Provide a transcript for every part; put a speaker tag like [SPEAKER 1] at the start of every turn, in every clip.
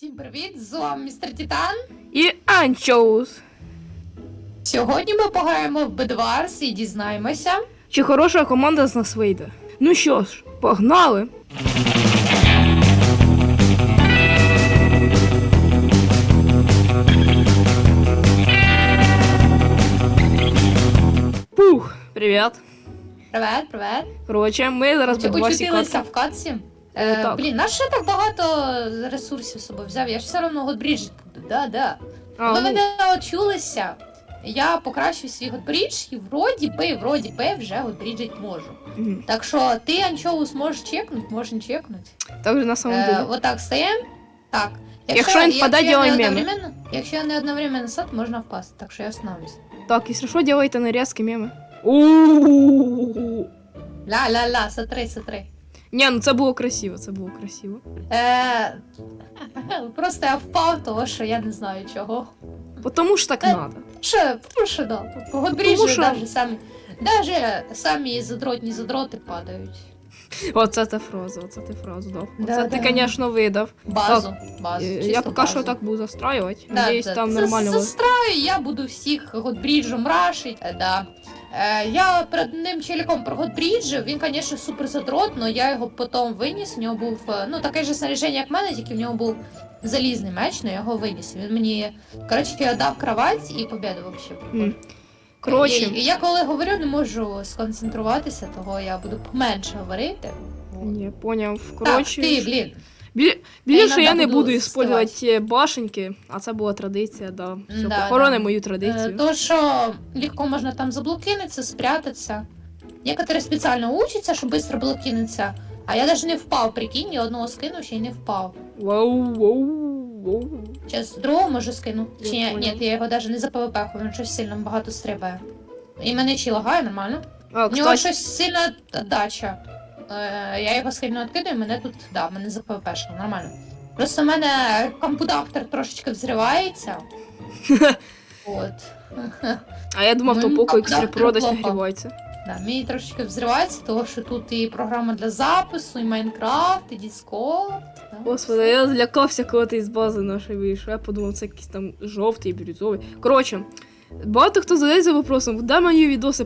[SPEAKER 1] Всім привіт! З вами містер Титан.
[SPEAKER 2] І анчоус.
[SPEAKER 1] Сьогодні ми пограємо в Бедварс і дізнаємося.
[SPEAKER 2] Чи хороша команда з нас вийде? Ну що ж, погнали. Пух, привіт.
[SPEAKER 1] Привет, привет.
[SPEAKER 2] Коротше, ми зараз
[SPEAKER 1] очутилися
[SPEAKER 2] карти.
[SPEAKER 1] в катці?
[SPEAKER 2] Е, так.
[SPEAKER 1] Блін, на що я так багато ресурсів з собою взяв? Я ж все одно Годбрідж буду. Да, да.
[SPEAKER 2] А,
[SPEAKER 1] Ви
[SPEAKER 2] ну,
[SPEAKER 1] мене очулися. Я покращив свій Годбрідж і вроді би, вроді би вже Годбріджить можу.
[SPEAKER 2] мгм.
[SPEAKER 1] Так що ти анчоус можеш чекнути, можеш чекнути.
[SPEAKER 2] Так же на самом
[SPEAKER 1] Е,
[SPEAKER 2] деле.
[SPEAKER 1] отак стаємо. Так.
[SPEAKER 2] Якщо він впаде,
[SPEAKER 1] я не
[SPEAKER 2] ділаємо меми.
[SPEAKER 1] одновременно- Якщо я не одновременно сад, можна впасти, так що я остановлюсь.
[SPEAKER 2] Так, якщо що, делайте нарізки меми. У-у-у-у.
[SPEAKER 1] Ля-ля-ля, сотри, сотри.
[SPEAKER 2] Ні, ну це було красиво, це було красиво.
[SPEAKER 1] Е, Просто я впав, того що я не знаю чого.
[SPEAKER 2] Потому що так
[SPEAKER 1] Е,
[SPEAKER 2] надо.
[SPEAKER 1] Що, тому що да.
[SPEAKER 2] Тому що-
[SPEAKER 1] навіть самі. Даже самі задротні задроти падають.
[SPEAKER 2] Оце та фраза, оце ти фразу дав.
[SPEAKER 1] Да,
[SPEAKER 2] ти,
[SPEAKER 1] да.
[SPEAKER 2] звісно, видав.
[SPEAKER 1] Базу. базу
[SPEAKER 2] Е,
[SPEAKER 1] чисто
[SPEAKER 2] Я поки що так буду застраювати.
[SPEAKER 1] Да,
[SPEAKER 2] Надіюсь,
[SPEAKER 1] да.
[SPEAKER 2] там нормально. буде.
[SPEAKER 1] Застраю, я буду всіх Годбріджем рашить. Е, Да. Е, я перед ним челіком про Годбріджів, він, звісно, супер задрот, але я його потім виніс. У нього був е, ну, таке ж снаряження, як в мене, тільки в нього був залізний меч, але я його виніс. Він мені, коротше, я дав кровать і победу взагалі.
[SPEAKER 2] Коротше,
[SPEAKER 1] І, і я коли говорю, не можу сконцентруватися, того я буду поменше говорити.
[SPEAKER 2] я поняв.
[SPEAKER 1] Так, ти, блін.
[SPEAKER 2] Більше я не
[SPEAKER 1] буду
[SPEAKER 2] использувати башеньки, а це була традиція, да. Все,
[SPEAKER 1] Да,
[SPEAKER 2] похорони
[SPEAKER 1] да.
[SPEAKER 2] мою
[SPEAKER 1] Е,
[SPEAKER 2] традицію.
[SPEAKER 1] То, що легко можна там заблокиниться, спрятаться. Некоторые спеціально учаться, щоб швидко блокиниться. А я навіть не впав, прикинь, я одного скинув, ще й не впав.
[SPEAKER 2] Вау, вау, вау.
[SPEAKER 1] Зараз другого можу скину.
[SPEAKER 2] Я
[SPEAKER 1] Чи ні,
[SPEAKER 2] поняла.
[SPEAKER 1] ні, я його навіть не за ПВП, він щось сильно багато стрибає. І мене чи лагає нормально.
[SPEAKER 2] А,
[SPEAKER 1] У нього
[SPEAKER 2] кстати,
[SPEAKER 1] щось сильна дача. Е, я його сильно відкидаю, мене тут, да, мене за ПВП нормально. Просто в мене компудактор трошечки взривається. От.
[SPEAKER 2] а я думав, то
[SPEAKER 1] Ну,
[SPEAKER 2] поко екстра
[SPEAKER 1] так,
[SPEAKER 2] продать
[SPEAKER 1] плохо.
[SPEAKER 2] нагрівається.
[SPEAKER 1] Да, мій трошечки взривається, тому що тут і програма для запису, і Майнкрафт, і Discord. Да.
[SPEAKER 2] Господи, я злякався, коли ти з бази нашої вийшов. Я подумав, це якийсь там жовтий, бірюзовий. Коротше, багато хто задається вопросом, де мої відоси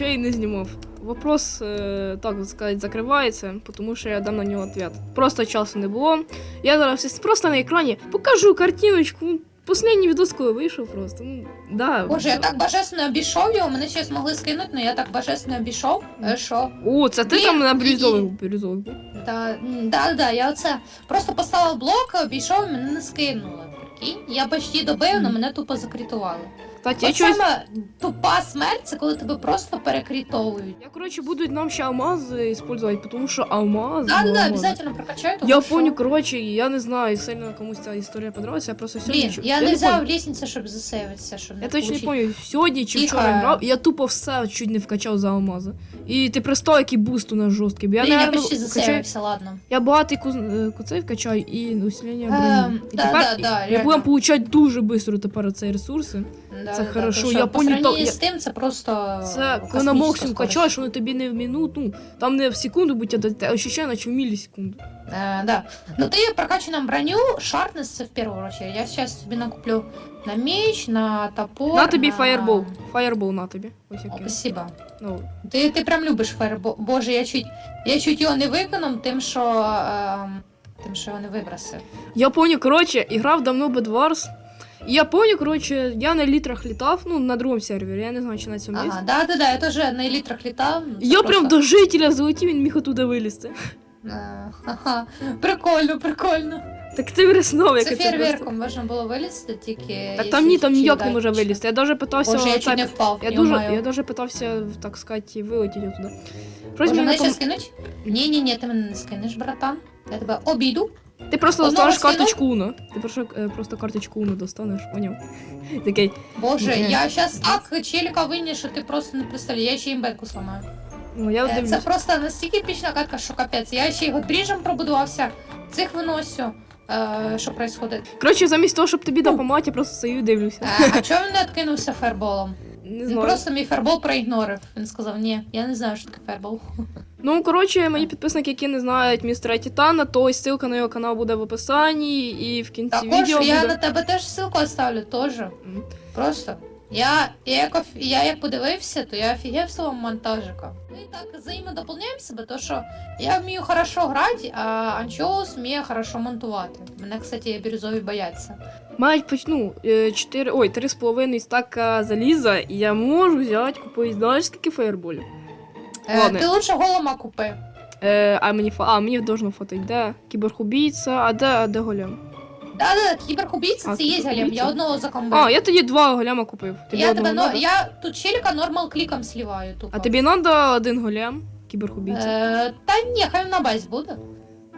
[SPEAKER 2] я їх не знімав. Вопрос, е, так сказати, закривається, тому що я дам на нього відповідь. Просто часу не було. Я зараз просто на екрані покажу картиночку. Последній відос, коли вийшов просто. Ну, да.
[SPEAKER 1] Боже, я так божественно обійшов його, мене ще змогли скинути, але я так божественно обійшов, е, що.
[SPEAKER 2] О, це ти
[SPEAKER 1] Блін,
[SPEAKER 2] там на
[SPEAKER 1] і-
[SPEAKER 2] бірюзовий був, бірюзовий був.
[SPEAKER 1] Да, м, да, да, я оце просто поставив блок, обійшов і мене не скинули. Прикинь? Я почти добив, але мене тупо закритували.
[SPEAKER 2] Кстати, я
[SPEAKER 1] От
[SPEAKER 2] чогось...
[SPEAKER 1] саме тупа смерть це коли тебе просто перекритовують.
[SPEAKER 2] Я, короче, буду нам ще алмази использовать, потому що алмаз.
[SPEAKER 1] Да,
[SPEAKER 2] ну,
[SPEAKER 1] да,
[SPEAKER 2] алмаз.
[SPEAKER 1] обязательно прокачаю, тому
[SPEAKER 2] Я
[SPEAKER 1] що-
[SPEAKER 2] помню, короче, я не знаю, сильно комусь ця історія понравилася, я просто сьогодні...
[SPEAKER 1] Блін,
[SPEAKER 2] чу-
[SPEAKER 1] я не
[SPEAKER 2] не
[SPEAKER 1] взяв
[SPEAKER 2] помню.
[SPEAKER 1] лестницю, щоб засейвитися, щоб не
[SPEAKER 2] Я точно не
[SPEAKER 1] получить.
[SPEAKER 2] пам'ятаю, сьогодні чи
[SPEAKER 1] Тихо.
[SPEAKER 2] вчора грав, я тупо все чуть не вкачав за алмази. І ти представ, який буст у нас жорсткий. бо Я,
[SPEAKER 1] Блін, я
[SPEAKER 2] наверно,
[SPEAKER 1] почти
[SPEAKER 2] вкачаю...
[SPEAKER 1] засейвився, ладно.
[SPEAKER 2] Я багатий куз... е, куцей вкачаю і усилення броні.
[SPEAKER 1] Ем,
[SPEAKER 2] і
[SPEAKER 1] да,
[SPEAKER 2] тепер
[SPEAKER 1] да, да,
[SPEAKER 2] ми
[SPEAKER 1] реально.
[SPEAKER 2] будемо получати дуже швидко тепер ці ресурси.
[SPEAKER 1] Да,
[SPEAKER 2] Це
[SPEAKER 1] да,
[SPEAKER 2] хорошо, я
[SPEAKER 1] по
[SPEAKER 2] помню, то-
[SPEAKER 1] з тим, це просто
[SPEAKER 2] Це коли максимум качаєш, воно тобі не в минуту, там не в секунду будь а ощущає, наче в мілісекунду.
[SPEAKER 1] Е, да. Ну ты прокачай нам броню, шарпнес в первую очередь. Я сейчас тебе накуплю на меч, на топор.
[SPEAKER 2] На. Фаєрбол на тобі. Ось
[SPEAKER 1] О, спасибо.
[SPEAKER 2] Ну,
[SPEAKER 1] Ти, ти прям любиш фаєрбол. Боже, я чуть, я чуть його не виконав, тим, що, ем, тим, що його не вибросив.
[SPEAKER 2] Я помню, коротше, грав давно Bedwars. Я помню, коротше, я на літрах літав, ну, на другому сервері, я не знаю, чи на цьому.
[SPEAKER 1] Ага, да, да, да, я теж на елітрах літав. ну,
[SPEAKER 2] Я
[SPEAKER 1] просто-
[SPEAKER 2] прям до жителя залетів, він міг оттуда вилізти.
[SPEAKER 1] Ага, прикольно, прикольно.
[SPEAKER 2] Так ти виріснув, як
[SPEAKER 1] Це
[SPEAKER 2] це просто.
[SPEAKER 1] фейерверком можна було вилізти, тільки...
[SPEAKER 2] Так там ні, там ніяк не може вилізти. Я навіть питався.
[SPEAKER 1] Боже, я чуть не впав,
[SPEAKER 2] я дуже, я даже питався, так сказати, вилетіти туди.
[SPEAKER 1] Може,
[SPEAKER 2] Просто
[SPEAKER 1] мене ще
[SPEAKER 2] пом...
[SPEAKER 1] скинуть? Ні, ні, ні, ти мене не скинеш, братан. Я тебе обійду.
[SPEAKER 2] Ти просто
[SPEAKER 1] Одного
[SPEAKER 2] достанеш
[SPEAKER 1] скинув?
[SPEAKER 2] карточку Уно. Ти просто, е, просто карточку Уно достанеш, поняв? Такий,
[SPEAKER 1] Боже,
[SPEAKER 2] Ні.
[SPEAKER 1] я щас так челіка виніс, що ти просто не представляєш, я ще імбетку сламаю.
[SPEAKER 2] ну я
[SPEAKER 1] Е, Це
[SPEAKER 2] дивлюсь.
[SPEAKER 1] просто настільки епічна катка, що капець. Я ще й годбріжем пробудувався, цих виносю. Е, що происходить?
[SPEAKER 2] Коротше, замість того, щоб тобі допомагати, я просто стою і дивлюся.
[SPEAKER 1] Е, а чого він не откинувся ферболом?
[SPEAKER 2] Не
[SPEAKER 1] Він
[SPEAKER 2] знаю.
[SPEAKER 1] просто мій фербол проігнорив. Він сказав, ні, я не знаю, що таке фербол.
[SPEAKER 2] Ну, коротше, мої підписники, які не знають містера Титана, то ось ссылка на його канал буде в описанні і в кінці
[SPEAKER 1] Також
[SPEAKER 2] відео
[SPEAKER 1] я
[SPEAKER 2] буде.
[SPEAKER 1] на тебе теж ссылку оставлю, теж.
[SPEAKER 2] Mm.
[SPEAKER 1] Просто. Я, я, як, оф- я як подивився, то я офігев з монтажика. Ми так взаємодополняємо себе, то що я вмію хорошо грати, а Анчоус вміє хорошо монтувати. Мене, кстати, бірюзові бояться.
[SPEAKER 2] Мають почну 4, ой, 3,5 стака заліза, і я можу взяти купити, знаєш, скільки фаєрболів.
[SPEAKER 1] Е,
[SPEAKER 2] Ладно.
[SPEAKER 1] ти лучше голома купи.
[SPEAKER 2] Е, а мені фа... а, мені должно фотить, де? Кіберхубійця, а де, а де голем?
[SPEAKER 1] Да, да, кіберкубійці
[SPEAKER 2] А,
[SPEAKER 1] це є голем, я одного закомбив.
[SPEAKER 2] А, я тоді два голема купив. Тобі
[SPEAKER 1] я
[SPEAKER 2] одного
[SPEAKER 1] тебе, но,
[SPEAKER 2] надо?
[SPEAKER 1] я тут челіка нормал кліком сливаю тупо.
[SPEAKER 2] А тобі надо один голем? Кіберхубійця.
[SPEAKER 1] Е, та ні, хай на базі буде.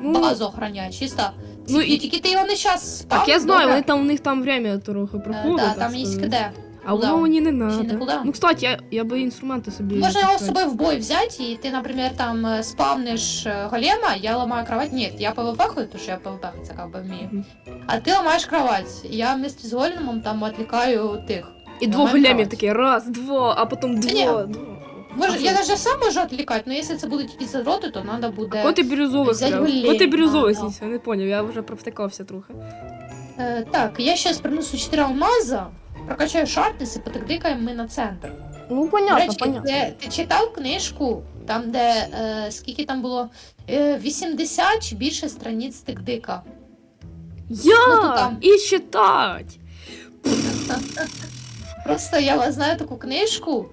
[SPEAKER 2] ну,
[SPEAKER 1] Базу охороняє, чисто.
[SPEAKER 2] Ну,
[SPEAKER 1] Ну,
[SPEAKER 2] і-
[SPEAKER 1] Тільки ти його не час спав.
[SPEAKER 2] так я знаю, вони там у них там время трохи
[SPEAKER 1] Е,
[SPEAKER 2] проходить.
[SPEAKER 1] да,
[SPEAKER 2] так
[SPEAKER 1] там є
[SPEAKER 2] сказати.
[SPEAKER 1] КД.
[SPEAKER 2] А воно
[SPEAKER 1] кулдаун.
[SPEAKER 2] мені не
[SPEAKER 1] Чи
[SPEAKER 2] надо. Ну, кстати, я, я би інструменти собі.
[SPEAKER 1] Можна його з
[SPEAKER 2] таскати.
[SPEAKER 1] собою в бой взяти, і ти, наприклад, там спавниш е, голема, я ламаю кровать. Ні, я ПВП хою, тому що я ПВП це как бы.
[SPEAKER 2] Мгм.
[SPEAKER 1] А ти ламаєш кровать. Я вместе з големом там відлікаю тих.
[SPEAKER 2] І двох големів такі, раз, два, а потім
[SPEAKER 1] ні.
[SPEAKER 2] два. два.
[SPEAKER 1] Може, я навіть сам можу відлікати, але якщо це будуть якісь задроти, то треба буде.
[SPEAKER 2] Кого ти бірюзовий
[SPEAKER 1] взять
[SPEAKER 2] взяв?
[SPEAKER 1] голем.
[SPEAKER 2] Кого ти бірюзовий
[SPEAKER 1] А, да.
[SPEAKER 2] сніс? Я не поняв, я вже провтикався трохи.
[SPEAKER 1] Е, так, я зараз принесу 4 алмаза, прокачаю шартнес і потикдикаємо ми на центр.
[SPEAKER 2] Ну,
[SPEAKER 1] До
[SPEAKER 2] понятно,
[SPEAKER 1] речі, ти, ти читав книжку, там, де е, скільки там було? Е, 80 чи більше страниць тикдика. Ну, то
[SPEAKER 2] Я!
[SPEAKER 1] там.
[SPEAKER 2] І читать!
[SPEAKER 1] Просто я знаю таку книжку,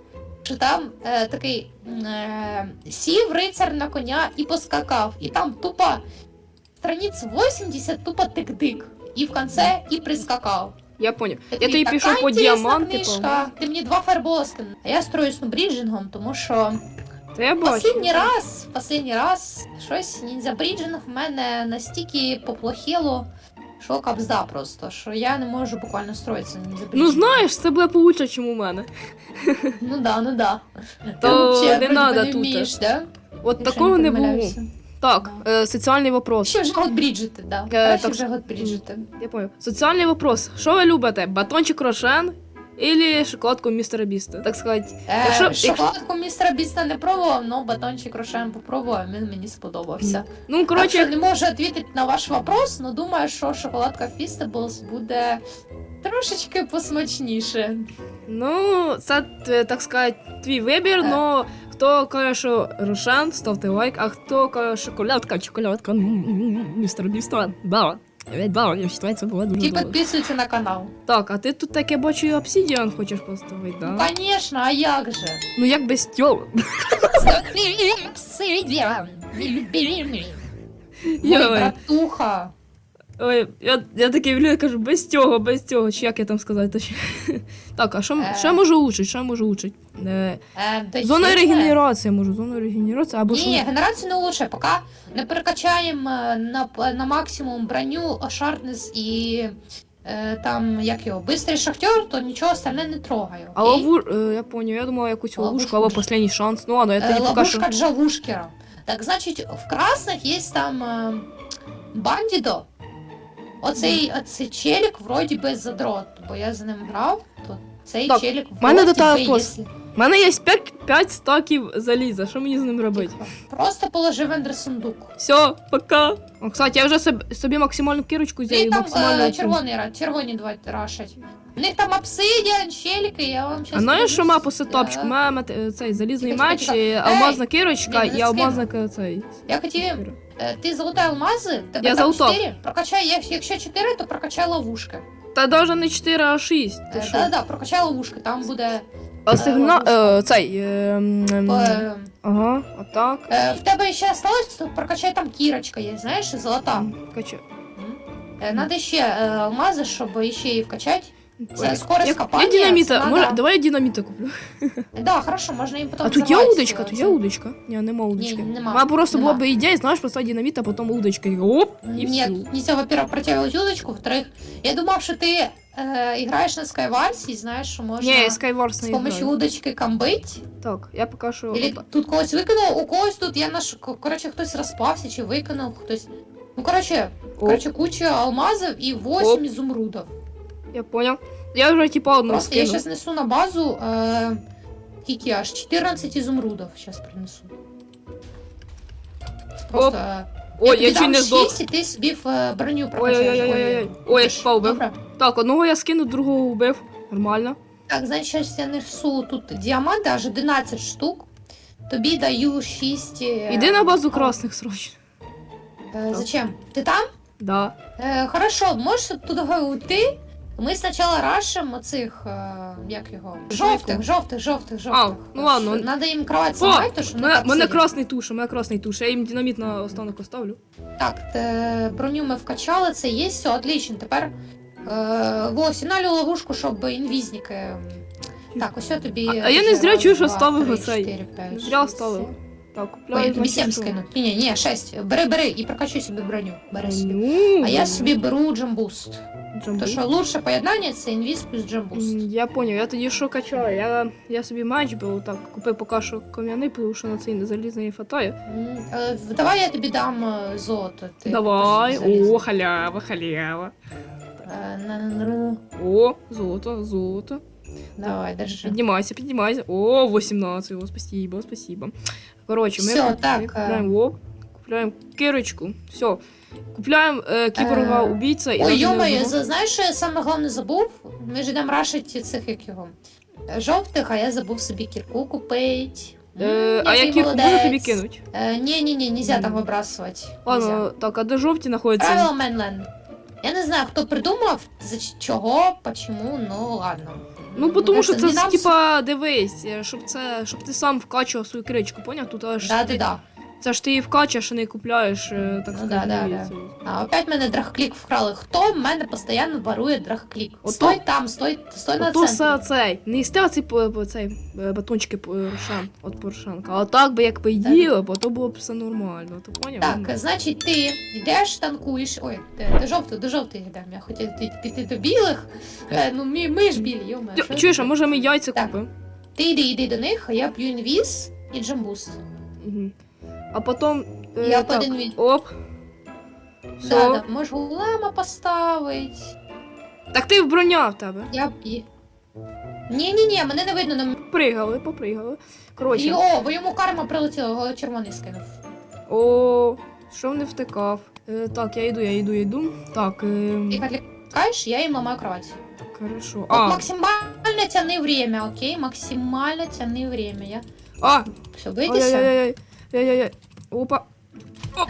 [SPEAKER 1] що там е, такий м, е, сів рицар на коня і поскакав. І там тупо страниць 80 тупо тик-дик. І в кінці і прискакав.
[SPEAKER 2] Я поняв. Я тоді пішов по діаманти,
[SPEAKER 1] книжка. Ти мені два фаербола. А я строю снобріджингом, тому що
[SPEAKER 2] Та я бачу.
[SPEAKER 1] Последній раз, последній раз щось ніндзя-бріджинг в мене настільки поплохіло, що кабзда просто, що я не можу буквально строїтися на ніндзя
[SPEAKER 2] Ну знаєш, це буде получше, чим у мене.
[SPEAKER 1] Ну да, ну да.
[SPEAKER 2] То
[SPEAKER 1] вообще
[SPEAKER 2] не надо тут.
[SPEAKER 1] вмієш, да?
[SPEAKER 2] От
[SPEAKER 1] Якщо
[SPEAKER 2] такого не було.
[SPEAKER 1] помиляюся.
[SPEAKER 2] Так, е, соціальний вопрос.
[SPEAKER 1] Ще вже год бріджити, да.
[SPEAKER 2] Е,
[SPEAKER 1] Краще
[SPEAKER 2] так-
[SPEAKER 1] вже год бріджити.
[SPEAKER 2] Я понял. Соціальний вопрос. Що ви любите? Батончик Рошен или шоколадку містера Біста? Так сказати.
[SPEAKER 1] Е,
[SPEAKER 2] Якщо- якщо-
[SPEAKER 1] Шоколадку містера Біста не пробував, але батончик Рошен попробував, він мені сподобався.
[SPEAKER 2] Ну,
[SPEAKER 1] Короче,
[SPEAKER 2] коротше,
[SPEAKER 1] не можу відповідати на ваш вопрос, але думаю, що шоколадка Фістеблс буде трошечки посмачніше.
[SPEAKER 2] ну, це е, так сказати, твій вибір,
[SPEAKER 1] Е.
[SPEAKER 2] но хто каже, що Рошен, ставте лайк, а хто каже шоколадка, шоколадка, м, м, м, містер Біста, да. Я да, я вважаю, це було дуже
[SPEAKER 1] Ті
[SPEAKER 2] добре.
[SPEAKER 1] підписуються на канал.
[SPEAKER 2] Так, а ти тут таке бачу і обсидіан хочеш поставити,
[SPEAKER 1] Ну,
[SPEAKER 2] да?
[SPEAKER 1] звісно, а як же?
[SPEAKER 2] Ну як без цього?
[SPEAKER 1] Мой
[SPEAKER 2] Йой.
[SPEAKER 1] братуха.
[SPEAKER 2] Ой, я, я такий блін, кажу, без цього, без цього, чи як я там сказати точно. Так, а що,
[SPEAKER 1] Е.
[SPEAKER 2] що я можу улучшити? Що я можу улучшити? Е,
[SPEAKER 1] Е,
[SPEAKER 2] зона
[SPEAKER 1] хер
[SPEAKER 2] регенерації можу, зона регенерації, або що?
[SPEAKER 1] Ні, генерацію не лучше, поки не перекачаємо е, на, на максимум броню, шартнес і е, там, як його, бистрий шахтер, то нічого остальне не трогаю.
[SPEAKER 2] А
[SPEAKER 1] окей?
[SPEAKER 2] лову... е, я понял, я думала якусь ловушку,
[SPEAKER 1] Ловушку
[SPEAKER 2] або
[SPEAKER 1] ж.
[SPEAKER 2] последній шанс. Ну ладно, я
[SPEAKER 1] Е,
[SPEAKER 2] тоді поки що...
[SPEAKER 1] ловушка Джавушкера. Так, значить, в красних є там е, бандідо. Оцей, оцей челік вроді би задрот, бо я за ним грав, то цей
[SPEAKER 2] Так,
[SPEAKER 1] челік
[SPEAKER 2] в мене до тебе вопрос. У мене є 5, 5 стаків заліза, що мені з ним робити?
[SPEAKER 1] Просто положи в ендерсундук.
[SPEAKER 2] Все, пока. О, кстати, я вже собі, собі максимальну кірочку взяв
[SPEAKER 1] Ти
[SPEAKER 2] і
[SPEAKER 1] там
[SPEAKER 2] максимальну...
[SPEAKER 1] е,
[SPEAKER 2] цю.
[SPEAKER 1] червоний, ра- червоні два рашать. У них там обсидіан, челіки, я вам
[SPEAKER 2] А
[SPEAKER 1] щас
[SPEAKER 2] знаєш, що
[SPEAKER 1] подивлюсь.
[SPEAKER 2] має по сетапчику?
[SPEAKER 1] Е,
[SPEAKER 2] Має е, цей залізний
[SPEAKER 1] Тихо, тихо,
[SPEAKER 2] меч,
[SPEAKER 1] тихо.
[SPEAKER 2] і алмазна кірочка
[SPEAKER 1] Блін, не
[SPEAKER 2] і алмазна цей.
[SPEAKER 1] Я хотів, е, ти золоті алмази, тебе
[SPEAKER 2] Я
[SPEAKER 1] там
[SPEAKER 2] золота.
[SPEAKER 1] 4, прокачай, як- якщо 4, то прокачай ловушки.
[SPEAKER 2] Та навіть не 4, а 6. Ти
[SPEAKER 1] Е,
[SPEAKER 2] що?
[SPEAKER 1] Да-да, прокачай ловушки, там буде
[SPEAKER 2] А сигнал... Е, цей... Е, м, м,
[SPEAKER 1] е,
[SPEAKER 2] ага, отак.
[SPEAKER 1] е, в тебе ще осталось, то прокачай там кірочка є, знаєш, золота.
[SPEAKER 2] Качу.
[SPEAKER 1] Е, Надо ще е, алмази, щоб ще її вкачати. Це
[SPEAKER 2] Ой.
[SPEAKER 1] скорость
[SPEAKER 2] Я, я динаміта,
[SPEAKER 1] це
[SPEAKER 2] може,
[SPEAKER 1] надо-
[SPEAKER 2] давай я динаміта куплю.
[SPEAKER 1] Да, хорошо, можна їм потім
[SPEAKER 2] А тут є
[SPEAKER 1] взорвати,
[SPEAKER 2] удочка, тут є удочка. Ні, нема удочки.
[SPEAKER 1] нема,
[SPEAKER 2] Має просто
[SPEAKER 1] нема.
[SPEAKER 2] була б ідея, знаєш, поставити динаміт, а потім удочка. І оп, і
[SPEAKER 1] Нет,
[SPEAKER 2] все.
[SPEAKER 1] нельзя, во-первых, протягивать удочку, во-вторых, я думав, що ти е, играешь на Skywars і знаєш, що можна
[SPEAKER 2] Ні, Skywars
[SPEAKER 1] з
[SPEAKER 2] не
[SPEAKER 1] помощью
[SPEAKER 2] граю.
[SPEAKER 1] удочки камбить.
[SPEAKER 2] Так, я поки що...
[SPEAKER 1] Или
[SPEAKER 2] опа.
[SPEAKER 1] тут когось викинув, у когось тут я наш, ко- коротше, хтось розпався чи викинув, хтось. Ну, коротше,
[SPEAKER 2] Оп,
[SPEAKER 1] коротше, куча алмазів і 8
[SPEAKER 2] Оп.
[SPEAKER 1] ізумрудів.
[SPEAKER 2] Я понял. Я вже типа одну
[SPEAKER 1] Просто я зараз несу на базу, е, скільки аж 14 ізумрудів зараз принесу. просто. е,
[SPEAKER 2] Ой,
[SPEAKER 1] тобі
[SPEAKER 2] я чуть
[SPEAKER 1] дам
[SPEAKER 2] не здох.
[SPEAKER 1] шість, і ти собі в е, броню прокачаєш.
[SPEAKER 2] Ой-ой-ой-ой-ой. Ой, я впав би.
[SPEAKER 1] Добре.
[SPEAKER 2] Так, одного я скинув, другого вбив. Нормально.
[SPEAKER 1] Так, значить, щас я несу тут діаманти, аж 11 штук. Тобі даю 6.
[SPEAKER 2] Іди на базу красних срочно.
[SPEAKER 1] Е, зачем? Ти там?
[SPEAKER 2] Да.
[SPEAKER 1] Е, хорошо, можеш туди уйти? Ми спочатку рашимо оцих, е, як його? Жовтих, жовтих, жовтих, жовтих.
[SPEAKER 2] ну ладно.
[SPEAKER 1] Надо їм кровать зламати, то що вони
[SPEAKER 2] Мене,
[SPEAKER 1] так
[SPEAKER 2] мене красний туш, у мене красний туш. Я їм динаміт на останок оставлю.
[SPEAKER 1] Так, те, броню ми вкачали, це є, все, отлично. Тепер е, во, ловушку, щоб інвізники. Так, ось тобі.
[SPEAKER 2] А- а я не
[SPEAKER 1] вже
[SPEAKER 2] зря
[SPEAKER 1] раз,
[SPEAKER 2] чую, що
[SPEAKER 1] два,
[SPEAKER 2] ставив
[SPEAKER 1] три,
[SPEAKER 2] оцей.
[SPEAKER 1] чотири, п'ять,
[SPEAKER 2] Не зря
[SPEAKER 1] шість.
[SPEAKER 2] Так,
[SPEAKER 1] Ой,
[SPEAKER 2] купляю.
[SPEAKER 1] тобі 7 скину. Ні, ні, ні, 6. Бери, бери і прокачуй собі броню. Бери собі.
[SPEAKER 2] Ну,
[SPEAKER 1] А я собі беру джамбуст.
[SPEAKER 2] джамбу.
[SPEAKER 1] То що лучше поєднання це інвіз плюс джамбуст.
[SPEAKER 2] Я поняв, я тоді що качаю? Я, я собі меч беру, так, купив поки що кам'яний, тому що на цей залізний.
[SPEAKER 1] М, е, Давай я тобі дам е, золото. Ти
[SPEAKER 2] Давай, о, халява, халява.
[SPEAKER 1] Е,
[SPEAKER 2] О, золото, золото.
[SPEAKER 1] Давай, держи.
[SPEAKER 2] Піднімайся, піднімайся. О, 18, о, спасибо, спасибо. Коротше, ми,
[SPEAKER 1] Всё,
[SPEAKER 2] ми
[SPEAKER 1] так, е.
[SPEAKER 2] купляємо лук, купляємо кирочку, все. Купляємо е, кіборга
[SPEAKER 1] Е,
[SPEAKER 2] убійця і
[SPEAKER 1] Ой,
[SPEAKER 2] навіть
[SPEAKER 1] йомаю,
[SPEAKER 2] одного.
[SPEAKER 1] знаєш, що я саме головне забув? Ми ж йдемо рашити цих як його. е, Жовтих, а я забув собі кірку купити.
[SPEAKER 2] Е, а я кірку буду тобі кинуть.
[SPEAKER 1] Е, ні, ні, ні, нельзя там вибрасувати.
[SPEAKER 2] Ладно, так, а де жовті знаходяться?
[SPEAKER 1] Правило Менлен. Я не знаю, хто придумав, за ч- чого, почему, ну ладно.
[SPEAKER 2] Ну, тому що
[SPEAKER 1] не
[SPEAKER 2] це,
[SPEAKER 1] нам
[SPEAKER 2] типа, дивись, е, щоб це, щоб ти сам вкачував свою кричку, поняв? Тут аж
[SPEAKER 1] Да,
[SPEAKER 2] ти,
[SPEAKER 1] да, да.
[SPEAKER 2] Це ж ти її вкачаєш, а не купляєш, е, так
[SPEAKER 1] Ну,
[SPEAKER 2] сказати.
[SPEAKER 1] да, да,
[SPEAKER 2] дивіться.
[SPEAKER 1] А опять мене драхклік вкрали. Хто в мене постійно ворує драхклік?
[SPEAKER 2] Ото-
[SPEAKER 1] Стой там, стой, стой на
[SPEAKER 2] Ото все
[SPEAKER 1] центрі.
[SPEAKER 2] цей, не їсти оці по, по цей е, батончики по от порошанка. А так би як би їли, бо то було б все нормально, ти поняв?
[SPEAKER 1] Так, значить, ти йдеш, танкуєш. Ой, ти, до жовтих, до жовтих йдемо. Я хотів піти, піти до білих. Е, ну, ми, ми ж білі, йома.
[SPEAKER 2] Тю- Чуєш, а може ми яйця
[SPEAKER 1] Так.
[SPEAKER 2] купимо?
[SPEAKER 1] Ти йди, йди до них, а я п'ю інвіз і джамбуст.
[SPEAKER 2] Угу. А потім. Е,
[SPEAKER 1] Я
[SPEAKER 2] так,
[SPEAKER 1] один від.
[SPEAKER 2] Оп. Все.
[SPEAKER 1] Да, да, можеш голема поставити.
[SPEAKER 2] Так ти в броня в тебе.
[SPEAKER 1] Я. Ні-ні-ні, мене не видно на
[SPEAKER 2] Пригали, попригали. Коротше.
[SPEAKER 1] І, о, бо йому карма прилетіла, його червоний скинув.
[SPEAKER 2] О, що не втикав. Е, так, я йду, я йду, я йду. Так, е,
[SPEAKER 1] Ти відлікаєш, я їм ламаю кровать.
[SPEAKER 2] так, хорошо.
[SPEAKER 1] От максимально тяни время, окей? Максимально тяни время. Я...
[SPEAKER 2] а,
[SPEAKER 1] Все, вийдися.
[SPEAKER 2] ой-ой-ой, ой-ой-ой. Опа.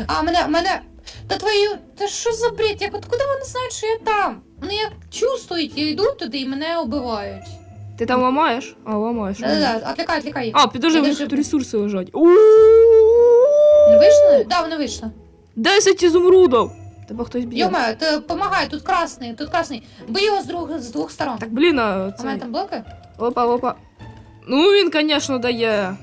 [SPEAKER 1] А, мене, мене. Та твою. Та що за бред? Як откуда вони знають, що я там? Вони як чувствують, я йду туди і мене убивають.
[SPEAKER 2] Ти там ламаєш? А, ламаєш.
[SPEAKER 1] Да-да-да, отвлекай, отвлекай їх.
[SPEAKER 2] А, підожди,
[SPEAKER 1] Підожди.
[SPEAKER 2] тут ресурси лежать.
[SPEAKER 1] Не вийшли? Да, вони вийшли.
[SPEAKER 2] 10 ізумрудів! Тебе хтось б'є.
[SPEAKER 1] Йома, ти помагай, тут красний, тут красний. Бий його з двох, з двох сторон.
[SPEAKER 2] Так, блін, а
[SPEAKER 1] У мене
[SPEAKER 2] цей...
[SPEAKER 1] там блоки?
[SPEAKER 2] Опа, опа. Ну, він, звісно, дає.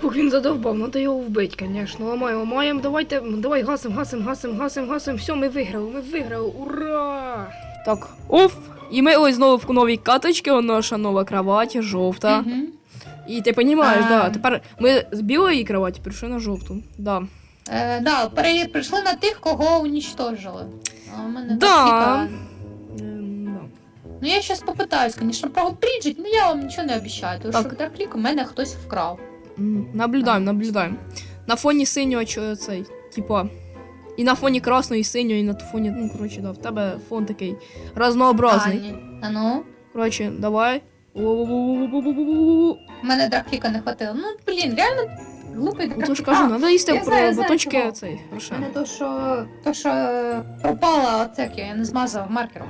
[SPEAKER 2] Фух, він задовбав, надо його вбити, звісно. Ламаємо, ламаємо, давайте, давай гасим, гасим, гасим, гасим, гасим. Все, ми виграли, ми виграли, ура! Так, оф! І ми ось знову в новій каточці, наша нова кровать, жовта. І ти розумієш, да, тепер ми з білої кроваті прийшли на жовту. Да.
[SPEAKER 1] Е, да, пере- прийшли на тих, кого уничтожили. А у мене
[SPEAKER 2] Да. Ем, да.
[SPEAKER 1] Ну я зараз попитаюсь, звісно, прогодріджить, але я вам нічого не обіцяю, тому
[SPEAKER 2] Так.
[SPEAKER 1] що Дарклік у мене хтось вкрав.
[SPEAKER 2] Наблюдаємо, наблюдаємо. На фоні синього цей, типа. І на фоні красного, і синього, і на фоні. Ну, коротше, да, в тебе фон такий разнообразний.
[SPEAKER 1] А ну?
[SPEAKER 2] Коротше, давай.
[SPEAKER 1] У мене дракфіка не хватило. Ну, блін, реально глупий
[SPEAKER 2] ну,
[SPEAKER 1] дракфік.
[SPEAKER 2] Тож кажу, треба їсти про
[SPEAKER 1] баточки
[SPEAKER 2] цей.
[SPEAKER 1] Мене то, що, то, що пропало, отак, я не змазав маркером.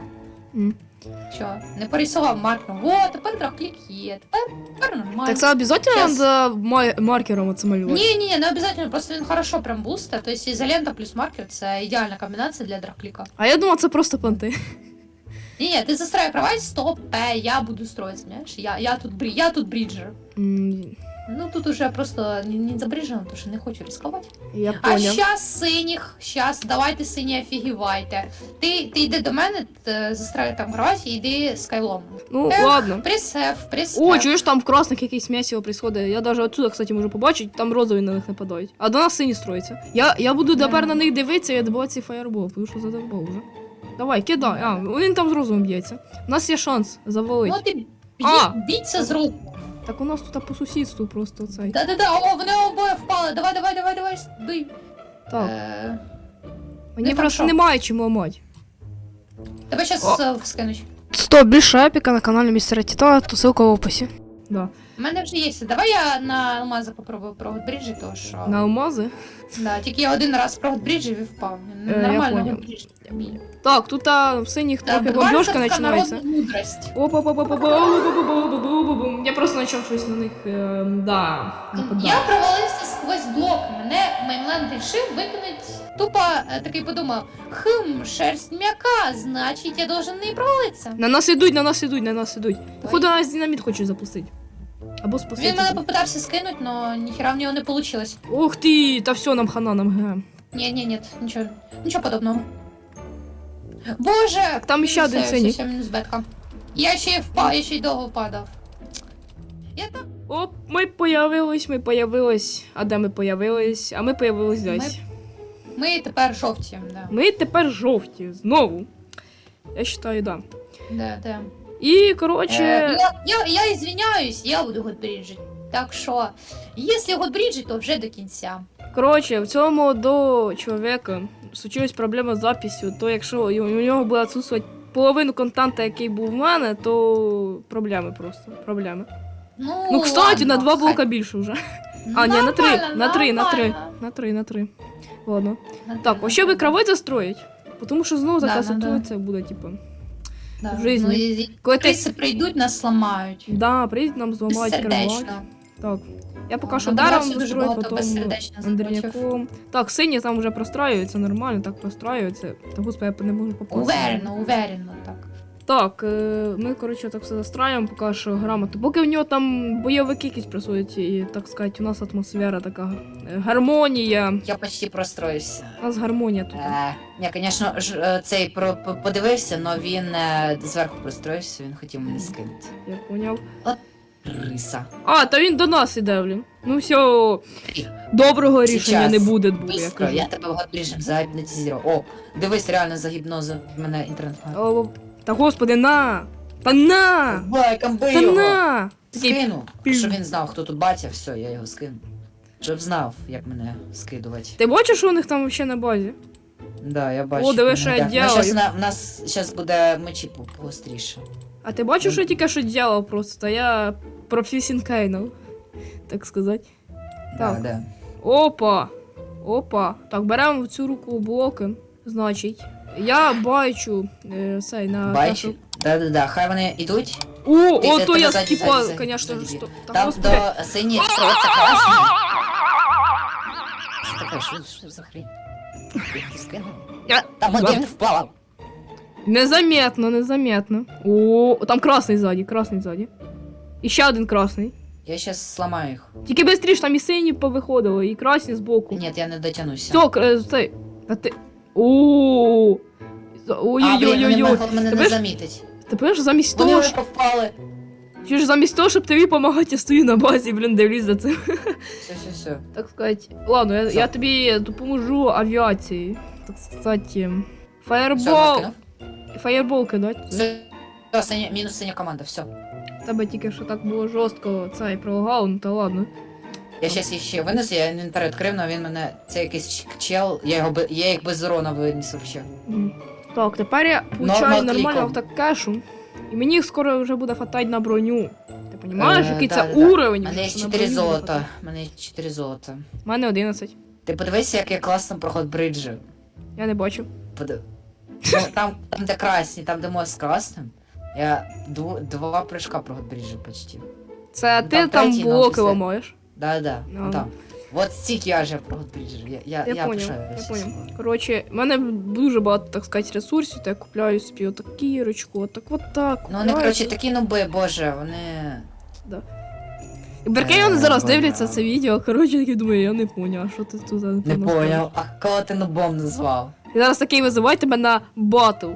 [SPEAKER 1] Що? Не порисував маркером. О, тепер Дарклік є, тепер, тепер нормально.
[SPEAKER 2] Так це обов'язково
[SPEAKER 1] Щас.
[SPEAKER 2] треба ма- маркером оце малювати?
[SPEAKER 1] Ні, ні, не обов'язково, просто він хорошо прям бустить. Тобто ізолента плюс маркер це ідеальна комбінація для Даркліка.
[SPEAKER 2] А я думав, це просто понти.
[SPEAKER 1] Ні, ні, ти застрой кровать, стоп, е, я буду строить, знаєш? Я, я тут брі, я тут бріджер.
[SPEAKER 2] М,
[SPEAKER 1] Ну тут уже просто не, не забріджено, тому що не хочу ризикувати.
[SPEAKER 2] Я
[SPEAKER 1] А щас синіх, щас, давайте сині офігівайте. Ти, ти йди до мене, т- застрой там кровать і йди з кайлом.
[SPEAKER 2] Ну,
[SPEAKER 1] Ех,
[SPEAKER 2] ладно.
[SPEAKER 1] Присев, присев.
[SPEAKER 2] О, чуєш, там в красних якийсь м'ясо происходить. Я даже отсюда, кстати, можу побачити, там розові на них нападають. А до нас сині строїться. Я, я буду тепер на них дивитися і добувати цей фаєрбол, тому що задовбав вже. Давай, кидай. А, він там з розовим б'ється. У нас є шанс завалити.
[SPEAKER 1] Ну ти бій,
[SPEAKER 2] А!
[SPEAKER 1] біться з рук.
[SPEAKER 2] Так у нас тут по сусідству просто цей.
[SPEAKER 1] Да-да-да, о, вони обоє впали. Давай, давай, давай, давай, бий.
[SPEAKER 2] Так.
[SPEAKER 1] Е,
[SPEAKER 2] Мені
[SPEAKER 1] там
[SPEAKER 2] просто
[SPEAKER 1] що?
[SPEAKER 2] немає чим ламати.
[SPEAKER 1] тебе зараз скинуть.
[SPEAKER 2] Стоп, більше епіка на каналі Містера Тіта, то ссылка в описі. Да.
[SPEAKER 1] У мене вже є. Давай я на алмази попробую про Годбріджі, то що.
[SPEAKER 2] На алмази.
[SPEAKER 1] Да, тільки я один раз про Годбріджі і впав.
[SPEAKER 2] Е, я
[SPEAKER 1] Нормально вмію.
[SPEAKER 2] Так, тут а, в синіх
[SPEAKER 1] Да,
[SPEAKER 2] трохи бомбежка
[SPEAKER 1] Барсовська
[SPEAKER 2] починається.
[SPEAKER 1] народна мудрость.
[SPEAKER 2] па па па Я просто почав щось на них, е, да, нападати.
[SPEAKER 1] Я провалився сквозь блок. Мене Меймленд рішив викинути. Тупо е, такий подумав: хм, шерсть м'яка, значить я должен не провалитися.
[SPEAKER 2] На нас ідуть, на нас ідуть, на нас ідуть. Походу, нас динаміт хочуть запустити. Або спустити.
[SPEAKER 1] Він мене попитався скинути, але ніхера в нього не вийшло.
[SPEAKER 2] Ух ти, та все, нам хана, нам ге.
[SPEAKER 1] Ні, ні, ні, нічого, нічого подобного. Боже!
[SPEAKER 2] Так там ще один
[SPEAKER 1] Все,
[SPEAKER 2] синій.
[SPEAKER 1] Я ще й впав, я ще й довго падав. Я так
[SPEAKER 2] Оп, ми появились, ми появились. А де ми появились? А ми появились десь.
[SPEAKER 1] Ми тепер жовті, да.
[SPEAKER 2] Ми тепер жовті, знову. Я вважаю, да.
[SPEAKER 1] Да, да.
[SPEAKER 2] І, коротше.
[SPEAKER 1] Е, я, я, я извиняюсь, я буду Годбріджі. Так що, якщо Годбріджі, то вже до кінця.
[SPEAKER 2] Коротше, в цього молодого чоловіка случилась проблема з записью, то якщо у нього буде відсутствувати половину контента, який був в мене, то проблеми просто. Проблеми.
[SPEAKER 1] Ну,
[SPEAKER 2] Ну, кстати,
[SPEAKER 1] ладно, на
[SPEAKER 2] два блока
[SPEAKER 1] хай.
[SPEAKER 2] більше вже. А, ні, на три,
[SPEAKER 1] Нормально,
[SPEAKER 2] на три, на три.
[SPEAKER 1] нормально.
[SPEAKER 2] На три, на три. Ладно. Так, вообще
[SPEAKER 1] три.
[SPEAKER 2] би кровать застроїть. Тому що знову така
[SPEAKER 1] Да, да, да.
[SPEAKER 2] ситуація буде, типу.
[SPEAKER 1] Да.
[SPEAKER 2] в жизни.
[SPEAKER 1] Ну, і-
[SPEAKER 2] Якось-
[SPEAKER 1] Криси прийдуть, нас сломають.
[SPEAKER 2] Да, прийдуть нам зламають кровать. Так. Я поки що
[SPEAKER 1] на
[SPEAKER 2] даром
[SPEAKER 1] дуже
[SPEAKER 2] застрою,
[SPEAKER 1] багато
[SPEAKER 2] потім
[SPEAKER 1] безсердечно.
[SPEAKER 2] Андріяком. Так, сині там вже простраюються, нормально, так простраюються. Та господи, я не можу попасти.
[SPEAKER 1] Уверено, уверено, так.
[SPEAKER 2] Так, е, ми, коротше, так все застраюємо, поки що грамотно. Поки в нього там бойовики якісь працюють, і, так сказати, у нас атмосфера така. е, Гармонія.
[SPEAKER 1] Я почти простроївся.
[SPEAKER 2] У нас гармонія тут.
[SPEAKER 1] Е, я, звісно, ж, е, цей про, по- подивився, але він е, зверху простроївся, він хотів мене скинути.
[SPEAKER 2] Я поняв.
[SPEAKER 1] Риса.
[SPEAKER 2] А, та він до нас іде, блін. Ну все, доброго рішення не буде, буде, я кажу.
[SPEAKER 1] я тебе ближче загіпнотизував. О, дивись, реально загіпнозив мене інтернет.
[SPEAKER 2] О, та господи, на! Та на!
[SPEAKER 1] Байком бий
[SPEAKER 2] Та
[SPEAKER 1] його!
[SPEAKER 2] на!
[SPEAKER 1] Скину,
[SPEAKER 2] пів.
[SPEAKER 1] щоб він знав, хто тут батя, все, я його скину. Щоб знав, як мене скидувати.
[SPEAKER 2] Ти бачиш, що у них там ще на базі?
[SPEAKER 1] Да, я бачу.
[SPEAKER 2] О, диви,
[SPEAKER 1] Ну,
[SPEAKER 2] що я
[SPEAKER 1] ну, щас на- в нас зараз буде мечі по- погостріше.
[SPEAKER 2] А ти бачиш, що я тільки що ділав просто? Та я професінкейнув, так сказати.
[SPEAKER 1] Да,
[SPEAKER 2] Так.
[SPEAKER 1] да.
[SPEAKER 2] Опа! Опа. Так, беремо в цю руку блоки. Значить, я бачу е, цей на
[SPEAKER 1] Бачу. Да, да, да. Хай вони йдуть.
[SPEAKER 2] О,
[SPEAKER 1] Ти-
[SPEAKER 2] о,
[SPEAKER 1] ти-
[SPEAKER 2] то
[SPEAKER 1] тебе
[SPEAKER 2] я
[SPEAKER 1] ззаді,
[SPEAKER 2] скіпа,
[SPEAKER 1] ззаді,
[SPEAKER 2] конечно,
[SPEAKER 1] ззаді.
[SPEAKER 2] що. Та
[SPEAKER 1] Там
[SPEAKER 2] господи.
[SPEAKER 1] до сині строїться красний. Що таке? Що, що за хрень? Ти скинув?
[SPEAKER 2] Я-
[SPEAKER 1] Там один впав.
[SPEAKER 2] Незаметно, незаметно. О, там красний ззаді, красний ззаді. І ще один красний.
[SPEAKER 1] Я щас сломаю їх.
[SPEAKER 2] Тільки быстріше, там і сині повиходили, і красні збоку.
[SPEAKER 1] Ні, я не дотягнуся.
[SPEAKER 2] Все, кр- цей. Та ти. О. Ой-ой-ой-ой.
[SPEAKER 1] мене не
[SPEAKER 2] ж-
[SPEAKER 1] замітить.
[SPEAKER 2] Тепер ж замість
[SPEAKER 1] Вони
[SPEAKER 2] того,
[SPEAKER 1] вже повпали.
[SPEAKER 2] чи ж замість того, щоб тобі допомагати, я стою на базі, блін, дивлюсь за цим.
[SPEAKER 1] Все, все, все.
[SPEAKER 2] Так сказати. Ладно, я,
[SPEAKER 1] Що?
[SPEAKER 2] я тобі допоможу авіації. Так сказати.
[SPEAKER 1] Все,
[SPEAKER 2] Фаєрбол.
[SPEAKER 1] скинув.
[SPEAKER 2] Фаєрбол кидать.
[SPEAKER 1] Все, все, синя, мінус синя команда, все.
[SPEAKER 2] Тебе тільки що так було жорстко цей пролагав, ну та ладно.
[SPEAKER 1] Я щас ще винесу, я інвентар відкрив, але він мене. Це якийсь чел, я його я їх без урона виніс вообще.
[SPEAKER 2] Так, тепер я получаю
[SPEAKER 1] Норма
[SPEAKER 2] нормально так кешу. І мені скоро вже буде хватать на броню. Ти розумієш,
[SPEAKER 1] Е,
[SPEAKER 2] який це уровень?
[SPEAKER 1] У мене є 4
[SPEAKER 2] броню
[SPEAKER 1] золота. У мене є 4 золота.
[SPEAKER 2] У мене 11.
[SPEAKER 1] Ти подивися, як я класно проход бриджі.
[SPEAKER 2] Я не бачу.
[SPEAKER 1] Подив... Ну, там, там, де красні, там, де мост красним. Я дво, два прыжка проход бриджі почти.
[SPEAKER 2] Це
[SPEAKER 1] Ну,
[SPEAKER 2] ти
[SPEAKER 1] там
[SPEAKER 2] там блоки
[SPEAKER 1] написи.
[SPEAKER 2] ламаєш.
[SPEAKER 1] Да, да,
[SPEAKER 2] Ну.
[SPEAKER 1] ну там. Вот стільки я вже проход. Я, я,
[SPEAKER 2] Я,
[SPEAKER 1] я, пишаюся
[SPEAKER 2] я
[SPEAKER 1] цим.
[SPEAKER 2] поняв. Коротше, в мене дуже багато, так сказати, ресурсів, то я купляю собі отак кірочку, отак от так.
[SPEAKER 1] Ну вони, коротше, такі нуби, боже, вони.
[SPEAKER 2] І Беркей вони
[SPEAKER 1] Е,
[SPEAKER 2] зараз дивляться це відео, коротше, такі думаю, я не поняв, а що ти тут.
[SPEAKER 1] Не поняв. А кого ти нубом назвав?
[SPEAKER 2] І зараз такий визивай тебе на батл,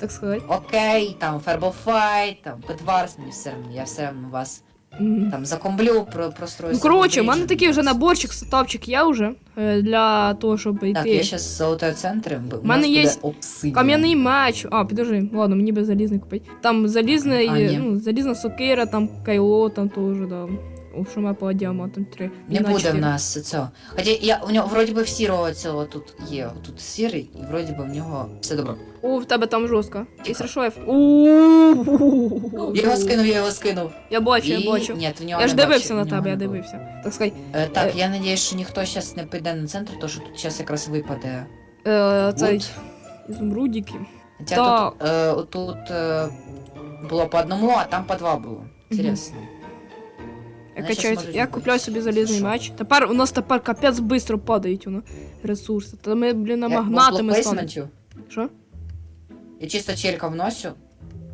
[SPEAKER 2] так сказати.
[SPEAKER 1] Окей, там Фербофайт, там Петварс, мені все одно, я все одно вас Там закомблю, про, прострою.
[SPEAKER 2] Ну, коротше, в мене такий вже наборчик, сетапчик є вже е, для того, щоб
[SPEAKER 1] Так,
[SPEAKER 2] йти.
[SPEAKER 1] я зараз золотою центром, у
[SPEAKER 2] мене є. Кам'яний меч. А, підожди, ладно, мені би залізний купити. Там залізний,
[SPEAKER 1] А, ні.
[SPEAKER 2] ну, залізна сокира, там кайло, там теж, да. Що ми по діамантам 3.
[SPEAKER 3] Не буде в нас цього. Хоча я у нього вроді би в сірого цього тут є. Тут сірий, і вроді би в нього все добре.
[SPEAKER 2] О, в тебе там жорстко. Якщо що, я...
[SPEAKER 3] його скинув, я його скинув.
[SPEAKER 2] Я бачу,
[SPEAKER 3] І-
[SPEAKER 2] я бачу.
[SPEAKER 3] Ні, в нього
[SPEAKER 2] Я ж дивився на тебе, я дивився. Так сказати,
[SPEAKER 3] Е, так,
[SPEAKER 2] Е.
[SPEAKER 3] я надіюсь, що ніхто зараз не піде на центр, тому що тут зараз якраз випаде.
[SPEAKER 2] е, цей ізумрудики.
[SPEAKER 3] Хоча тут, отут е, було по одному, а там по два було. Інтересно.
[SPEAKER 2] Я
[SPEAKER 3] Вони щас
[SPEAKER 2] качаю,
[SPEAKER 3] можуть
[SPEAKER 2] я купляю собі залізний
[SPEAKER 3] Що?
[SPEAKER 2] меч. Тепер у нас тепер капець швидко падають воно ресурси. Та ми, блін, на
[SPEAKER 3] Як
[SPEAKER 2] магнатами станемо.
[SPEAKER 3] плейсментів,
[SPEAKER 2] Що?
[SPEAKER 3] Я чисто челіка вносю.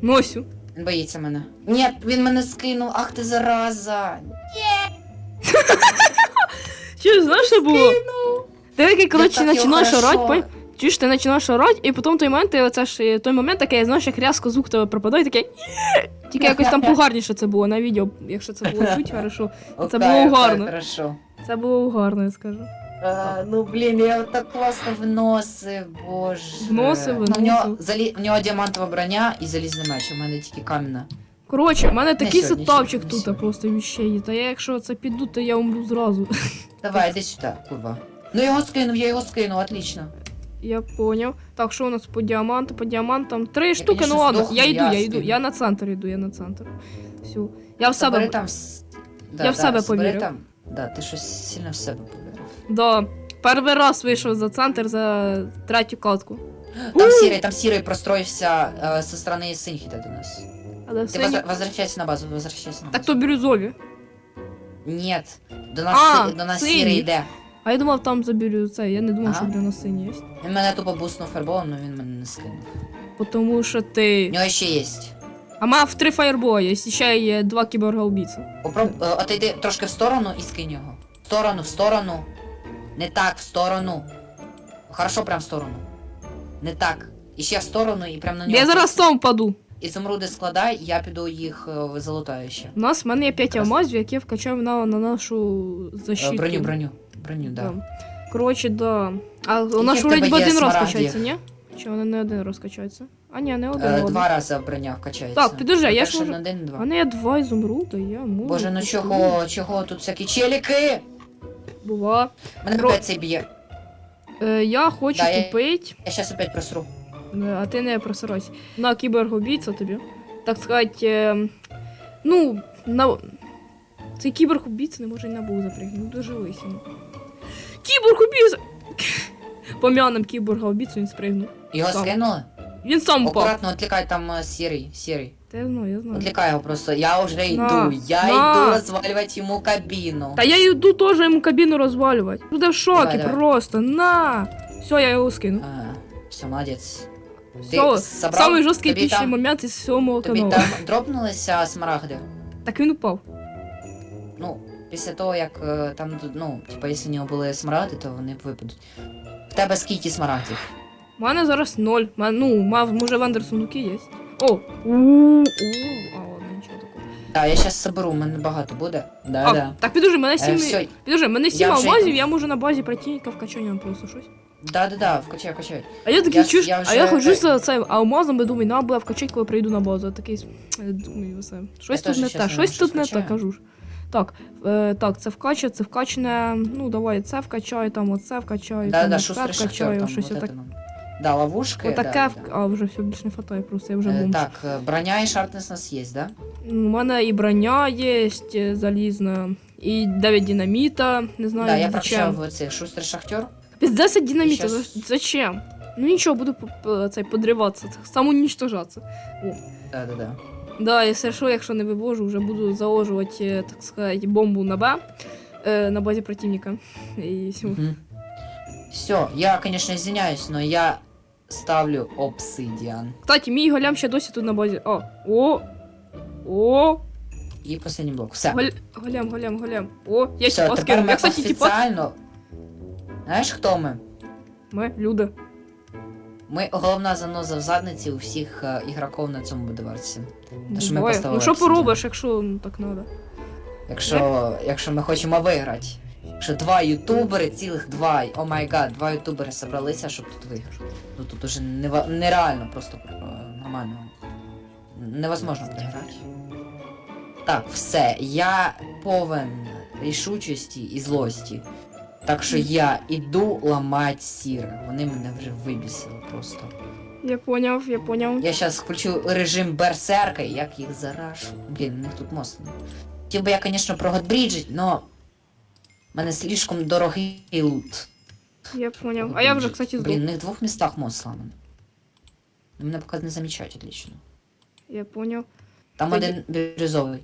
[SPEAKER 2] Носю.
[SPEAKER 3] Він боїться мене. Ні, він мене скинув, ах ти зараза.
[SPEAKER 2] Чи знаєш, що було? Ти такий, коротше,
[SPEAKER 3] так його
[SPEAKER 2] починаєш
[SPEAKER 3] хорошо.
[SPEAKER 2] орати, пой... Чуєш, ти починаєш орати, і потім той момент, ти оце ж, е, той момент такий, знаєш, як рязко звук тебе пропадає, такий Тільки якось там погарніше це було на відео, якщо це було чуть хорошо. Це було гарно.
[SPEAKER 3] Хорошо.
[SPEAKER 2] Це було гарно, я скажу.
[SPEAKER 3] А, ну блін, я так класно вносив, боже.
[SPEAKER 2] Вносив,
[SPEAKER 3] Ну, в нього,
[SPEAKER 2] вносив.
[SPEAKER 3] залі... в нього діамантова броня і залізний меч, у мене тільки кам'яна.
[SPEAKER 2] Коротше, в мене такий
[SPEAKER 3] сьогодні,
[SPEAKER 2] сетапчик тут
[SPEAKER 3] сьогодні.
[SPEAKER 2] просто віщає. Та я якщо це піду, то я умру зразу.
[SPEAKER 3] Давай, іди сюди, курва. Ну його скинув, я його скинув, отлично.
[SPEAKER 2] Я поняв. Так, що у нас по діаманту? По діамантам три штуки, ну ладно. Я йду,
[SPEAKER 3] я
[SPEAKER 2] йду. Я на центр йду, я на центр. Все. Я в себе.
[SPEAKER 3] там... с- Да,
[SPEAKER 2] Я в
[SPEAKER 3] да,
[SPEAKER 2] себе повірив.
[SPEAKER 3] Там... Да, ти щось сильно в себе повірив.
[SPEAKER 2] Да. Перший раз вийшов за центр за третю катку.
[SPEAKER 3] Там сірий, там сірий простроївся е, со сторони синіх іде до нас.
[SPEAKER 2] Але
[SPEAKER 3] Ти возра- возвращайся на базу, возвращайся на базу.
[SPEAKER 2] Так то бірюзові.
[SPEAKER 3] Нет, до нас,
[SPEAKER 2] А,
[SPEAKER 3] си- до нас сірий йде.
[SPEAKER 2] А я думав, там за бірю це. Я не думав,
[SPEAKER 3] Ага.
[SPEAKER 2] що для нас синій є.
[SPEAKER 3] Він мене тупо буснув ферболом, але він мене не скинув.
[SPEAKER 2] Тому що
[SPEAKER 3] У
[SPEAKER 2] ти.
[SPEAKER 3] нього ще є.
[SPEAKER 2] А мав три фаєрбоя, і ще є два кіборга убійці.
[SPEAKER 3] Попроб... е, Отойди трошки в сторону і скинь його. В сторону, в сторону. Не так, в сторону. Хорошо, прям в сторону. Не так. І ще в сторону, і прям на нього.
[SPEAKER 2] Я зараз сам впаду.
[SPEAKER 3] Ізумруди складай, я піду їх е, залутаю ще.
[SPEAKER 2] У нас в мене є 5
[SPEAKER 3] Крас-
[SPEAKER 2] алмазів, які я вкачав на, на нашу
[SPEAKER 3] Е,
[SPEAKER 2] защиту.
[SPEAKER 3] Броню, броню. Броню, да.
[SPEAKER 2] Да. Коротше, да. А у нас ж вроді
[SPEAKER 3] є
[SPEAKER 2] один раз качається, ні? Чи вони не один раз качаються? А ні, не один.
[SPEAKER 3] Е. Два рази броня вкачається.
[SPEAKER 2] Так, підожди, я ж можу-
[SPEAKER 3] один, два.
[SPEAKER 2] мене є два ізумруда, я можу.
[SPEAKER 3] Боже, ну чого, чого тут всякі челіки?
[SPEAKER 2] Бува.
[SPEAKER 3] Мене
[SPEAKER 2] Ро-
[SPEAKER 3] опять цей б'є.
[SPEAKER 2] Е, я хочу
[SPEAKER 3] Да, я-
[SPEAKER 2] купити.
[SPEAKER 3] Я щас опять просру.
[SPEAKER 2] Е, А ти не просирайся. На кіборг-убійця тобі. Так сказати. Е, ну, на. Цей кіборг-убійця не може й на був запрягнути. Дуже лисіно. Кіборг-убійця! Пом'яним кіборга-убійцю він спригнув.
[SPEAKER 3] Його
[SPEAKER 2] Сам.
[SPEAKER 3] скинули?
[SPEAKER 2] Він сам впав.
[SPEAKER 3] Акуратно відлікай там е, сірий, сірий.
[SPEAKER 2] Та я знаю, я знаю.
[SPEAKER 3] Відлікай його просто. Я вже йду.
[SPEAKER 2] На,
[SPEAKER 3] Я
[SPEAKER 2] на.
[SPEAKER 3] йду розвалювати йому кабіну.
[SPEAKER 2] Та я йду теж йому кабіну розвалювати. Буде в шокі
[SPEAKER 3] Давай, давай.
[SPEAKER 2] просто. На! Все, я його скину.
[SPEAKER 3] Все, молодець.
[SPEAKER 2] Все,
[SPEAKER 3] собрав?
[SPEAKER 2] самий жорсткий
[SPEAKER 3] Тобі там-
[SPEAKER 2] момент із всього мого
[SPEAKER 3] Тобі
[SPEAKER 2] каналу.
[SPEAKER 3] там дропнулися смарагди?
[SPEAKER 2] Так він упав.
[SPEAKER 3] Ну, після того, як е, там, ну, типа, якщо в нього були смарагди, то вони випадуть. В тебе скільки смарагдів?
[SPEAKER 2] У мене зараз ноль. Ма- Ну, мав, може, в Андер сундуки є. О! У-у-у. А, ладно, нічого такого.
[SPEAKER 3] Так, я зараз соберу, у мене багато буде. Да,
[SPEAKER 2] А,
[SPEAKER 3] да.
[SPEAKER 2] так підожди, мене
[SPEAKER 3] Е,
[SPEAKER 2] сім.
[SPEAKER 3] все,
[SPEAKER 2] Підожди, мене сім
[SPEAKER 3] Я вже
[SPEAKER 2] алмазів,
[SPEAKER 3] йду.
[SPEAKER 2] я можу на базі противника вкачати вам просто щось.
[SPEAKER 3] да, да, да, вкачай, вкачай.
[SPEAKER 2] А я такий
[SPEAKER 3] Я-
[SPEAKER 2] чуєш,
[SPEAKER 3] я
[SPEAKER 2] а
[SPEAKER 3] вже-
[SPEAKER 2] я ходжу за цим алмазом і думаю, надо буде вкачати, коли прийду на базу. Я такий е, думаю, все. Щось
[SPEAKER 3] Я
[SPEAKER 2] тут
[SPEAKER 3] теж,
[SPEAKER 2] не
[SPEAKER 3] чесно,
[SPEAKER 2] щось
[SPEAKER 3] щось
[SPEAKER 2] тут не те,
[SPEAKER 3] вкачаю.
[SPEAKER 2] кажу ж. Так, е, так, це вкаче, це вкачане. Ну, давай це вкачаю, там оце вкачаю,
[SPEAKER 3] Да,
[SPEAKER 2] там
[SPEAKER 3] да,
[SPEAKER 2] оце
[SPEAKER 3] шустрий шахтер там,
[SPEAKER 2] щось
[SPEAKER 3] вот
[SPEAKER 2] отак.
[SPEAKER 3] это нам. Да, ловушки,
[SPEAKER 2] Отаке,
[SPEAKER 3] да,
[SPEAKER 2] в...
[SPEAKER 3] да.
[SPEAKER 2] а вже все більше не хватає, просто я вже бомж.
[SPEAKER 3] Так, е, броня і шартнес у нас є, да?
[SPEAKER 2] У мене і броня є е, залізна, і 9 динаміта, не знаю,
[SPEAKER 3] Да, я
[SPEAKER 2] зачем.
[SPEAKER 3] прокачав цей шустрий шахтер.
[SPEAKER 2] Без 10 динаміта,
[SPEAKER 3] Щас-
[SPEAKER 2] за- зачем? Ну нічого, буду п- п- цей, подриватися.
[SPEAKER 3] Да, да, да.
[SPEAKER 2] Да, якщо що, якщо не вивожу, вже буду заложувати, е, так сказати, бомбу на Б, е, на базі противника. І все.
[SPEAKER 3] Мгм. Все, я, конечно, извиняюсь, но я ставлю обсидиан.
[SPEAKER 2] Кстати, мій голям ще досі тут на базі. О, о, о,
[SPEAKER 3] І последній блок. Все.
[SPEAKER 2] голь, голям, голям, голям. О, я
[SPEAKER 3] Все, тепер
[SPEAKER 2] скину.
[SPEAKER 3] ми
[SPEAKER 2] Я, кстати, типа- тіпа.
[SPEAKER 3] Знаєш, хто ми?
[SPEAKER 2] Ми, люди.
[SPEAKER 3] Ми головна заноза в задниці у всіх е, ігроків на цьому будоварці. Та що ми
[SPEAKER 2] Буває.
[SPEAKER 3] поставили
[SPEAKER 2] Ну що
[SPEAKER 3] обсидіан.
[SPEAKER 2] поробиш, якщо ну, так надо.
[SPEAKER 3] Якщо, якщо ми хочемо виграти. Якщо два ютубери, цілих два, о май гад, два ютубери собралися, щоб тут виграти. Ну тут уже нева- нереально просто е, нормально. Невозможно програти. Так, все, я повен рішучості і злості. Так що я іду ламати сіре. Вони мене вже вибісили просто.
[SPEAKER 2] Я поняв, я поняв.
[SPEAKER 3] Я зараз включу режим берсерка, і як їх зарашу. Блін, у них тут мост. не. Хотів би я, звісно, прогодбріджить, но. в мене слишком дорогий лут.
[SPEAKER 2] Я поняв. А я вже, кстати,
[SPEAKER 3] Блін,
[SPEAKER 2] здох.
[SPEAKER 3] у них в двох містах мост сламаний. Мене поки не замічають отлично.
[SPEAKER 2] Я поняв.
[SPEAKER 3] Там
[SPEAKER 2] Тоді-
[SPEAKER 3] один бірюзовий.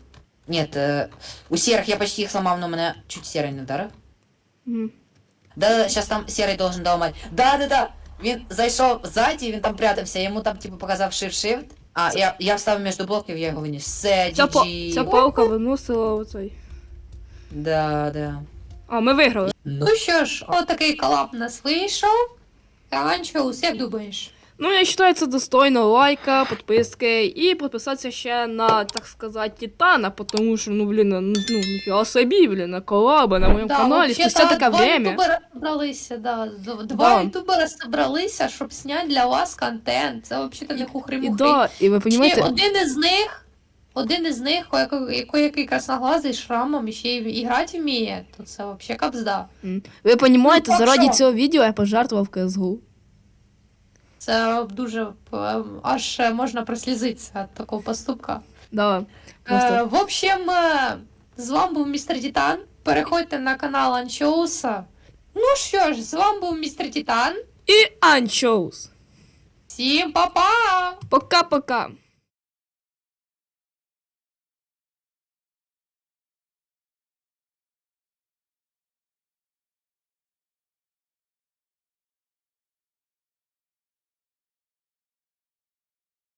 [SPEAKER 3] Ні, е, у серых я почти їх сломав, но мене чуть серий не вдарив.
[SPEAKER 2] Мгм.
[SPEAKER 3] Да, да, сейчас там серый должен доломать. Да, да, да. Він зайшов ззаді, він там прятався, йому там типу показав shift-shift. А, я, я встав між блоків, я його виніс. Все,
[SPEAKER 2] Ця, по...
[SPEAKER 3] GG.
[SPEAKER 2] ця палка виносила оцей.
[SPEAKER 3] Да, да.
[SPEAKER 2] А, ми виграли.
[SPEAKER 3] Ну,
[SPEAKER 1] що ж, отакий колаб у нас вийшов. Анчоус, усе думаєш?
[SPEAKER 2] Ну, я вважаю, це достойно лайка, підписки і підписатися ще на, так сказати, Титана, тому що, ну, блін, ну, ну ніфіга собі, блін, на колаби на моєму каналі, спустя
[SPEAKER 1] да,
[SPEAKER 2] таке
[SPEAKER 1] два
[SPEAKER 2] время.
[SPEAKER 1] ютубера собралися, да. Два
[SPEAKER 2] Да.
[SPEAKER 1] ютубера собралися, щоб зняти для вас контент. Це взагалі не
[SPEAKER 2] І
[SPEAKER 1] хухри-мухри.
[SPEAKER 2] да, і ви
[SPEAKER 1] Ще
[SPEAKER 2] розумієте,
[SPEAKER 1] один із них, один із них, який, який красноглазий з шрамом і ще й і грати вміє, то це взагалі капзда.
[SPEAKER 2] ви розумієте,
[SPEAKER 1] Ну, так
[SPEAKER 2] заради
[SPEAKER 1] що?
[SPEAKER 2] цього відео я пожертвував CSGO.
[SPEAKER 1] Це дуже е, аж можна прослізитися від такого поступка.
[SPEAKER 2] Да,
[SPEAKER 1] Е, в общем, е, з вами був містер Титан. Переходьте на канал Анчоуса. Ну що ж, з вами був містер Титан.
[SPEAKER 2] І анчоус.
[SPEAKER 1] Всім па-па!
[SPEAKER 2] Пока-пока.